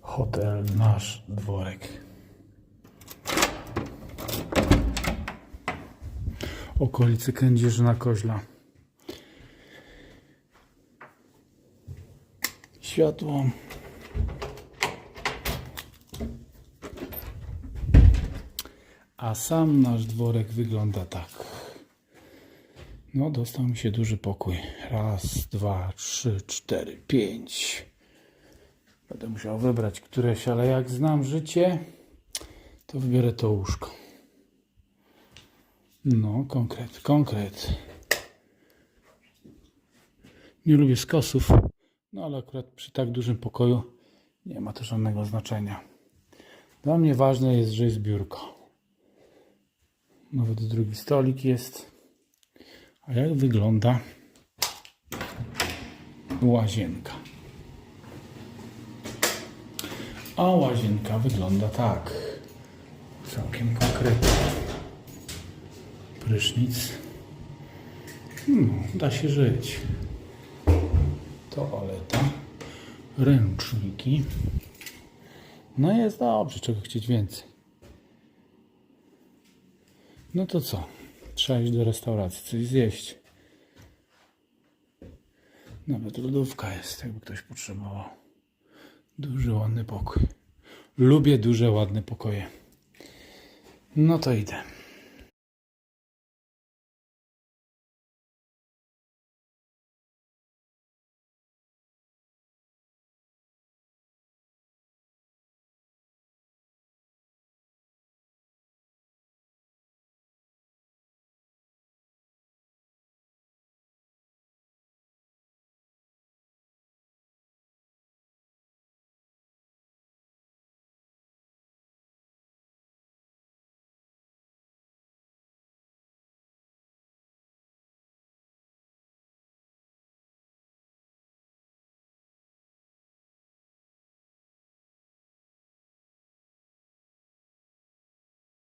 Hotel Nasz Dworek. Okolice Kędzierzyna Koźla. Światło. A sam nasz dworek wygląda tak. No, dostał mi się duży pokój. Raz, dwa, trzy, cztery, pięć. Będę musiał wybrać któreś, ale jak znam życie, to wybiorę to łóżko. No, konkret, konkret. Nie lubię skosów, no ale akurat przy tak dużym pokoju nie ma to żadnego znaczenia. Dla mnie ważne jest, że jest biurko. Nawet drugi stolik jest. A jak wygląda łazienka? A łazienka wygląda tak. Całkiem konkretnie. Prysznic. No, da się żyć. Toaleta. Ręczniki. No jest dobrze, czego chcieć więcej. No to co? Trzeba iść do restauracji, coś zjeść. Nawet lodówka jest, jakby ktoś potrzebował. Duży, ładny pokój. Lubię duże, ładne pokoje. No to idę.